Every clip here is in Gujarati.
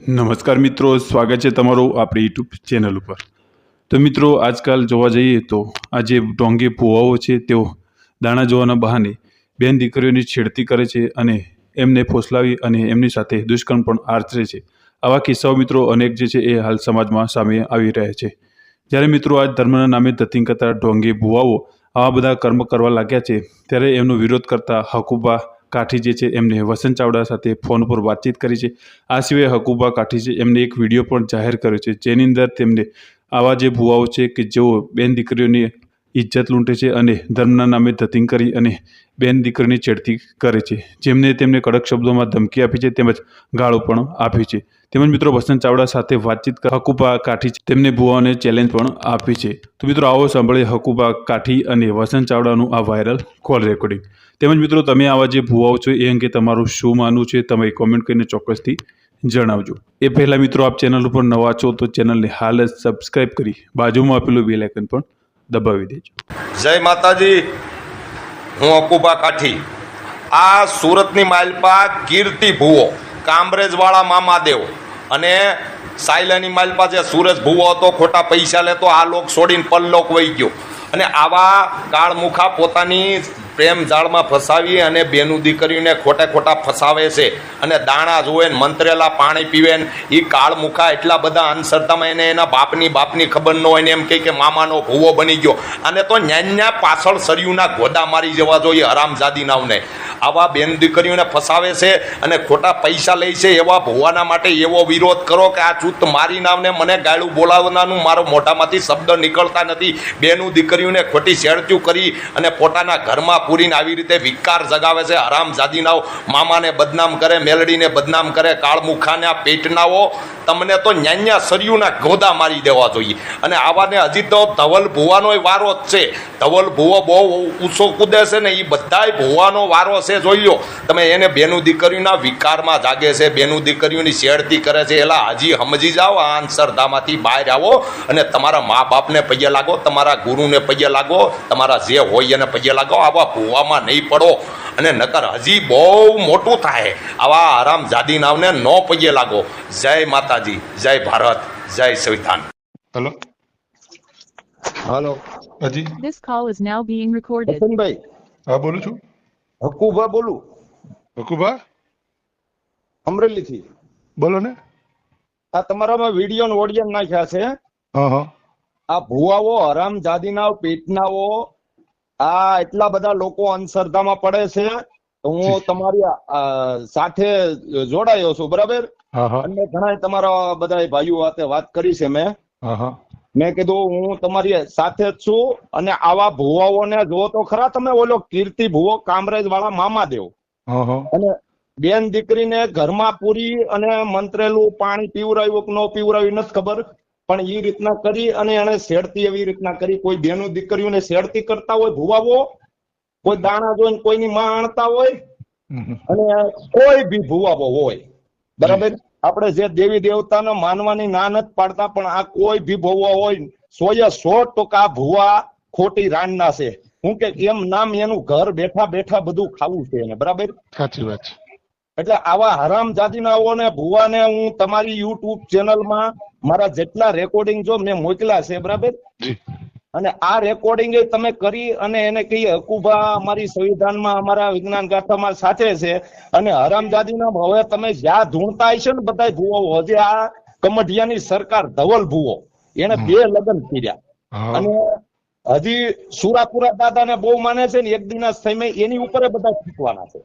નમસ્કાર મિત્રો, સ્વાગત છે તમારું આપણી યુટ્યુબ ચેનલ ઉપર. તો મિત્રો, આજકાલ જોવા જઈએ તો આ જે ઢોંગી ભુવાઓ છે, તેઓ દાણા જોવાના બહાને બેન દીકરીઓની છેડતી કરે છે અને એમને ફોસલાવી અને એમની સાથે દુષ્કર્મ પણ આચરે છે. આવા કિસ્સાઓ મિત્રો અનેક જે છે એ હાલ સમાજમાં સામે આવી રહ્યા છે. જ્યારે મિત્રો આજ ધર્મના નામે ધતિંગ કરતા ઢોંગી ભુવાઓ આવા બધા કર્મ કરવા લાગ્યા છે, ત્યારે એમનો વિરોધ કરતા હકુબા કાઠી જે છે, એમને વસંત ચાવડા સાથે ફોન પર વાતચીત કરી છે. આ સિવાય હકુબા કાઠી છે, એમને એક વીડિયો પણ જાહેર કર્યો છે, જેની અંદર તેમને આવા જે ભુવાઓ છે કે જેઓ બેન દીકરીઓની ઇજ્જત લૂંટે છે અને ધર્મના નામે ધતિંગ કરી અને બેન દીકરીની છેડતી કરે છે. જેમને તેમને કડક શબ્દોમાં ધમકી આપી છે, તેમજ ગાળો પણ આપી છે. તેમજ મિત્રો વસંત ચાવડા સાથે વાતચીત હકુબા કાઠી. તેમને ભુવાને ચેલેન્જ પણ આપી છે. તો મિત્રો આવો સાંભળીએ હકુબા કાઠી અને વસંત ચાવડાનું આ વાયરલ કોલ રેકોર્ડિંગ તેમજ મિત્રો તમે આવા જે ભુવાઓ છો, એ અંગે તમારું શું માનવું છે, તમે કોમેન્ટ કરીને ચોક્કસથી જણાવજો. એ પહેલાં મિત્રો આપ ચેનલ ઉપર નવા છો, તો ચેનલને હાલ જ સબસ્ક્રાઈબ કરી બાજુમાં આપેલું બેલ આઇકન પણ દબાવી દેજો. જય માતાજી. હું અકુબા કાઠી. આ સુરતની માલપા કીર્તિ ભુવો. કામરેજવાળા મામાદેવ અને સાયલાની માલ પાસે સુરજ ભુવો હતો, ખોટા પૈસા લેતો, આ લોક છોડીને પરલોક વહી ગયો. અને આવા કાળમુખા પોતાની પ્રેમ જાળમાં ફસાવી અને બેનું દીકરીને ખોટે ખોટા ફસાવે છે. અને દાણા જોવે ને મંત્રેલા પાણી પીવે ને એ કાળમુખા એટલા બધા અંધશ્રદ્ધામાં એને એના બાપની બાપની ખબર ન હોય ને એમ કહે કે મામાનો ભૂવો બની ગયો. અને તો ન્યાન્યા પાછળ સરિયુના ગોદા મારી જવા જોઈએ, હરામજાદી નાવને. આવા બેન દીકરીઓને ફસાવે છે અને ખોટા પૈસા લે છે એવા ભોવાના માટે એવો વિરોધ કરો કે આ ચૂત મારી નામને મને ગાળું બોલાવવાનું મારો મોઢામાંથી શબ્દ નીકળતા નથી. બેનું દીકરીઓને ખોટી શેરત્યું કરી અને પોતાના ઘરમાં પૂરીને આવી રીતે વિકાર જગાવે છે. હરામ જાદીનાઓ મામાને બદનામ કરે, મેલડીને બદનામ કરે, કાળમુખાને પેટનાઓ તમને તો ન્યાન્યા સરિયુના ગોદા મારી દેવા જોઈએ. અને આવાને હજી તો ધવલ ભુવાનો વારો જ છે. ધવલ ભુવો બહુ ઊંચો કૂદે છે ને એ બધાય ભુવાનો વારો છે, જોઈ લો. તમે એને બેનું દીકરીના વિકારમાં જાગે છે, બેનું દીકરીઓની શેરતી કરે છે. એલા હજી સમજી જાઓ આ અંધશ્રદ્ધામાંથી બહાર આવો અને તમારા મા બાપને પૈયે લાગો, તમારા ગુરુને પૈયે લાગો, તમારા જે હોય એને પૈયે લાગો, આવા ભુવામાં નહીં પડો. અને નકર હજી બહુ મોટું થાય. આવા આરામ જાદી નાવને ન પૈયે લાગો. જય માતાજી જય ભારત જય સંવિધાન. હેલો. હેલો. હાજી. This call is now being recorded. Vasantbhai. હા બોલું છું. હકુભા બોલું. હકુભા? અમરેલી થી બોલો ને. આ તમારામાં વીડિયો ને ઓડિયો નાખ્યા છે. હા હા. આ ભુવાઓ હરામ જાદીના પેટનાઓ આ એટલા બધા લોકો અંધશ્રદ્ધામાં પડે છે. તો હું તમારી સાથે જોડાયો છું બરાબર? અને ઘણા તમારા બધા ભાઈઓ સાથે વાત કરી છે મેં. મેં કીધું હું તમારી સાથે જ છું અને આવા ભુવાઓને જો તો ખરા તમે ઓલો કીર્તિ ભુવો કામરેજ વાળા મામાદેવ દેવ અને બેન દીકરીને ઘરમાં પૂરી અને મંત્રેલું પાણી પીવરાયું કે ન પીવરાવ્યું નથી ખબર. પણ એ રીતના કરી અને એને શેડતી એવી રીતના કરી. કોઈ બેનું દીકરીઓને શેડતી કરતા હોય ભુવાઓ કોઈ દાણા જોઈને કોઈની માં આણતા હોય. અને કોઈ બી ભૂવાબો હોય. બરાબર? આપણે જે દેવી દેવતાને માનવાની ના નથી પાડતા પણ આ કોઈ બી ભૂવા હોય સોએ સો ટકા ભૂવા ખોટી રાણના છે. હું કે એમ નામ એનું ઘર બેઠા બેઠા બધું ખાવું છે એને બરાબર? સાચી વાત એટલે આવા હરામ જાતિનાઓને ભૂવાને હું તમારી યુટ્યુબ ચેનલમાં મારા જેટલા રેકોર્ડિંગ જો મેં મોકલા છે બરાબર? અને આ રેકોર્ડિંગ તમે કરી અને એને કહીએ હકુભા અમારી સંવિધાનમાં અમારા વિજ્ઞાન ગાથામાં સાચે છે અને હરામજાદીના હવે તમે જ્યાં ધૂણતા હશો ને બધા ભૂવો હજી આ કમઢિયાની સરકાર ધવલ ભૂવો. એને બે લગ્ન કર્યા. અને હજી સુરાપુરા દાદાને બહુ માને છે ને એક દિના સમય એની ઉપર બધા શીખવાના છે.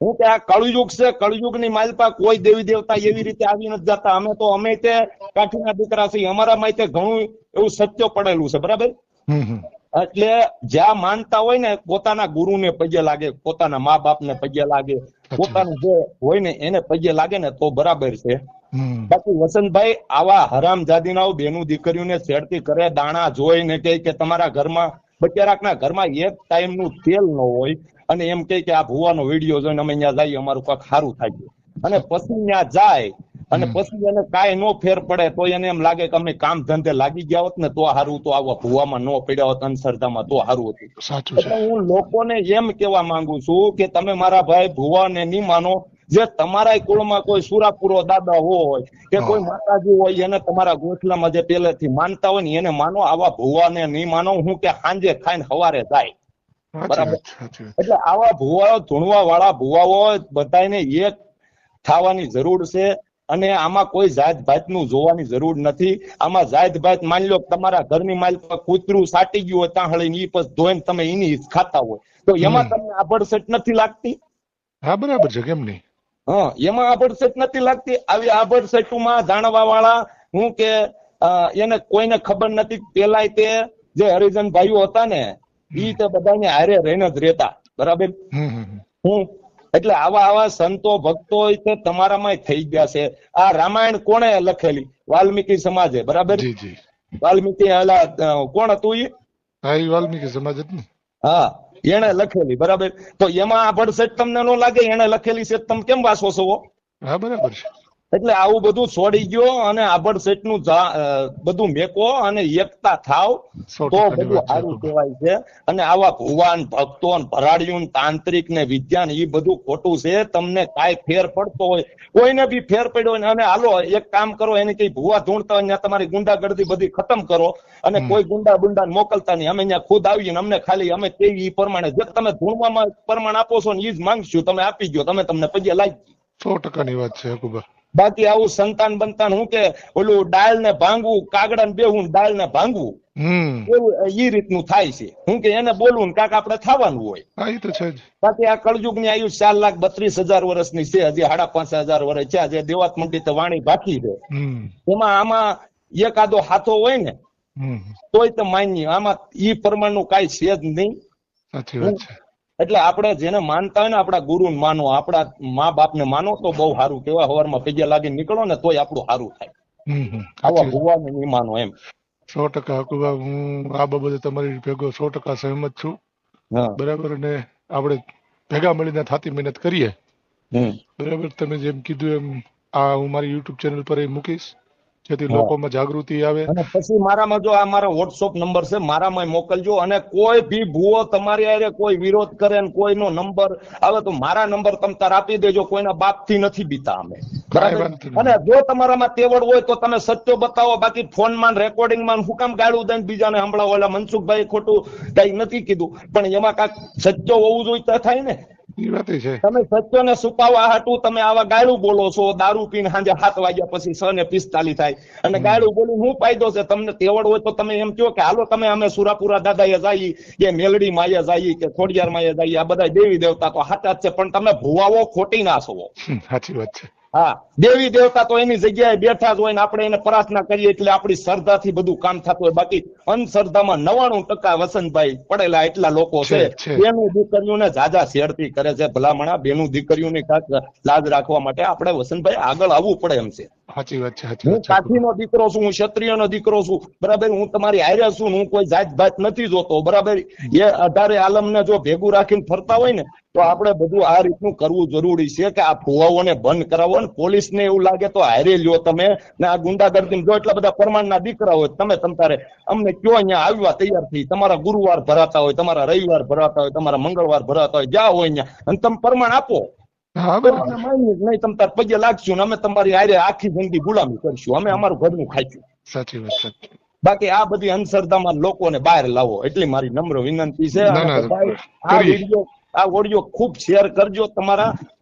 હું કે આ કળયુગ છે કળયુગની માલપા કોઈ દેવી દેવતા એવી રીતે આવી નથી જતા. અમે તો અમે તે કાઠીના દીકરા છીએ. અમારા માટે ઘણું એવું સત્ય પડેલું છે બરાબર. એટલે જ્યાં માનતા હોય ને પોતાના ગુરુને પગે લાગે પોતાના મા બાપને પગે લાગે પોતાનું જે હોય ને એને પગે લાગે ને તો બરાબર છે. બાકી વસંતભાઈ આવા હરામ જાદીનાઓ બેનું દીકરીઓને છેડતી કરે દાણા જોઈને કહે કે તમારા ઘરમાં બચારાકના ઘરમાં એક ટાઈમનું તેલ ન હોય અને એમ કહે કે આ ભુવાનો વીડિયો જોઈને અમે અહીંયા જઈએ અમારું કાંક સારું થાય. અને પછી ત્યાં જાય અને પછી એને કાંઈ નો ફેર પડે તો એને એમ લાગે કે અમે કામ ધંધે લાગી ગયા હોત ને તો સારું તો આવા ભૂવામાં નો પડ્યા હોત અંધશ્રદ્ધામાં તો સારું હતું. એટલે હું લોકોને એમ કેવા માંગુ છું કે તમે મારા ભાઈ ભૂવાને નહીં માનો. જે તમારા કુળમાં કોઈ સુરાપુરો દાદા હોય કે કોઈ માતાજી હોય એને તમારા ગોઠલામાં જે પહેલેથી માનતા હોય ને એને માનો. આવા ભૂવાને નહીં માનો. હું કે સાંજે ખાઈને સવારે જાય. બરાબર. એટલે આવા ભૂવાઓ ધૂણવા વાળા ભૂવાઓ બધાને એક થવાની જરૂર છે. અને આમાં કોઈ જાત ભાતનું જોવાની જરૂર નથી. આમાં જાત ભાત માની લો તમારા ઘરની માલ કૂતરું સાટી ગયું હોય ત્યાં હળીને ઈ પછી ધોઈને તમે એની ખાતા હોય. તો એમાં તમને આભડસેટ નથી લાગતી? હા બરાબર છે કેમ નહીં? હા એમાં આભડસેટ નથી લાગતી? આવી આભડસેટુમાં જાણવા વાળા હું કે એને કોઈને ખબર નથી પેલાય તે જે હરિજન ભાઈઓ હતા ને ઈ તે બધાને હારે રહીને જ રહેતા. બરાબર. હું એટલે આવા આવા સંતો ભક્તો તે તમારામાં થઈ ગયા છે. આ રામાયણ કોણે લખેલી? વાલ્મીકી સમાજે બરાબર? વાલ્મીકી અલા કોણ હતું હા એ વાલ્મીકી સમાજ જ ને. હા એને લખેલી બરાબર? તો એમાં આ ભડસેટ તમને ન લાગે? એને લખેલી છે તમે કેમ વાંચો છો હા બરાબર છે. એટલે આવું બધું છોડી ગયો અને આભડસેટનું બધું મેકો અને એકતા થાવ તો બધું સારું કહેવાય છે. અને આવા ભુવાન ભક્તો ને તાંત્રિક ને વિજ્ઞાન એ બધું ખોટું છે. તમને કાંઈ ફેર પડતો હોય કોઈને બી ફેર પડ્યો હોય અને હાલો એક કામ કરો એને કઈ ભુવા ધૂણતા હોય તમારી ગુંડાગર્દી બધી ખતમ કરો અને કોઈ ગુંડા ગુંડા મોકલતા નહીં. અમે ત્યાં ખુદ આવીને અમને ખાલી અમે તે એ પ્રમાણે. જે તમે ધૂણવામાં પ્રમાણ આપો છો ને એ જ માંગશું. તમે આપી ગયો તમે તમને પગે લાગી સો ટકાની વાત છે હકુબા. બાકી આવું સંતાન બંતાન હું કે ઓલું ડાળ ને ભાંગવું કાગડા ને બેહવું ને ડાળ ને ભાંગવું એવું ઈ રીતનું થાય છે. હું કે એને બોલવું ને કાક આપણે થવાનું હોય. હા એ તો છે જ. બાકી આ કળયુગની આયુ ચાર લાખ બત્રીસ હજાર વર્ષની છે હજી સાડા પાંચ હજાર વર્ષ છે જે દેવાત મંડી તો વાણી બાકી છે. હમ. એમાં આમાં એકાદો હાથો હોય ને તોય તો માન્ય આમાં ઈ પ્રમાણનું કાંઈ છે જ નહીં. સાચી વાત છે. એટલે આપણે જેને માનતા હોય ને આપણા ગુરુ માનો આપણા મા બાપ ને માનો તો બહુ સારું. કેવા હવારમાં પગે લાગી નીકળો ને તોય આપણું સારું થાય. આવા વાત. નહીં માનો એમ. સો ટકા હું આ બાબતે તમારી ભેગો સો ટકા સહેમત છું. બરાબર અને આપણે ભેગા મળીને થાતી મહેનત કરીએ. બરાબર તમે જેમ કીધું એમ આ હું મારી યુટ્યુબ ચેનલ પર એ મૂકીશ. જેથી લોકોમાં જાગૃતિ આવે. અને પછી મારામાં જો આ મારો વોટ્સઅપ નંબર છે મારામાં મોકલજો અને કોઈ ભી ભૂવો તમારી આરે કોઈ વિરોધ કરે ને કોઈનો નંબર આવે તો મારા નંબર તમ તાર આપી દેજો કોઈના બાપથી નથી બીતા અમે. બરાબર? અને જો તમારામાં તેવડ હોય તો તમે સત્યો બતાવો બાકી ફોનમાં રેકોર્ડિંગમાં શું કામ ગાળું દઈને બીજાને સંભળાવો. એટલે મનસુખભાઈ ખોટું કઈ નથી કીધું. પણ એમાં કાંઈક સત્યો હોવું જોઈએ થાય ને. તમે સત્યોને છુપાવવા હાટું તમે આવા ગાળું બોલો છો દારૂ પીને સાંજે સાત વાગ્યા પછી છ ને પિસ્તાલીસ થાય. અને ગાળું બોલીને શું ફાયદો છે? તમને તેવડ હોય તો તમે એમ કહો કે હાલો તમે અમે સુરાપુરા દાદાએ જઈએ કે મેલડી માયા જઈએ કે ખોડિયાર માયા જઈએ આ બધા દેવી દેવતા તો હાથ જ છે પણ તમે ભુવાઓ ખોટી ના છો. સાચી વાત છે. હા દેવી દેવતા તો એની જગ્યાએ બેઠા જ હોય ને આપણે એને પ્રાર્થના કરીએ એટલે આપણી શ્રદ્ધાથી બધું કામ થતું હોય. બાકી અંધશ્રદ્ધામાં નવાણું ટકા વસંતભાઈ પડેલા એટલા લોકો છે. બેનું દીકરીઓને ઝાઝા શેરતી કરે છે. ભલામણા બેનું દીકરીઓની કાંક લાજ રાખવા માટે આપણે વસંતભાઈ આગળ આવવું પડે એમ છે. સાચી વાત છે હું કાઠીનો દીકરો છું હું ક્ષત્રિયનો દીકરો છું. બરાબર હું તમારી હારે છું હું કોઈ જાત ભાત નથી જોતો. બરાબર એ અઢારે આલમને જો ભેગું રાખીને ફરતા હોય ને તો આપણે બધું આ રીતનું કરવું જરૂરી છે કે આ ફુવાઓને બંધ કરાવો ને પોલીસને એવું લાગે તો હારે લ્યો તમે ને આ ગુંડાગર્દી જો એટલા બધા પરમાણના દીકરા હોય તમે તમ અમને કયો અહીંયા આવ્યા તૈયાર થઈ? તમારા ગુરુવાર ભરાતા હોય તમારા રવિવાર ભરાતા હોય તમારા મંગળવાર ભરાતા હોય જ્યાં હોય અહીંયા અને તમે પરમાણ આપો. નહીં તમે તાર પગે લાગશું ને અમે તમારી હારે આખી જિંદગી ગુલામી કરશું. અમે અમારું ઘરનું ખાઈશું. સાચી વાત સાચી બાકી આ બધી અંધશ્રદ્ધામાં લોકોને બહાર લાવો. એટલી મારી નમ્ર વિનંતી છે. આ વીડિયો આ ઓડિયો ખૂબ શેર કરજો તમારા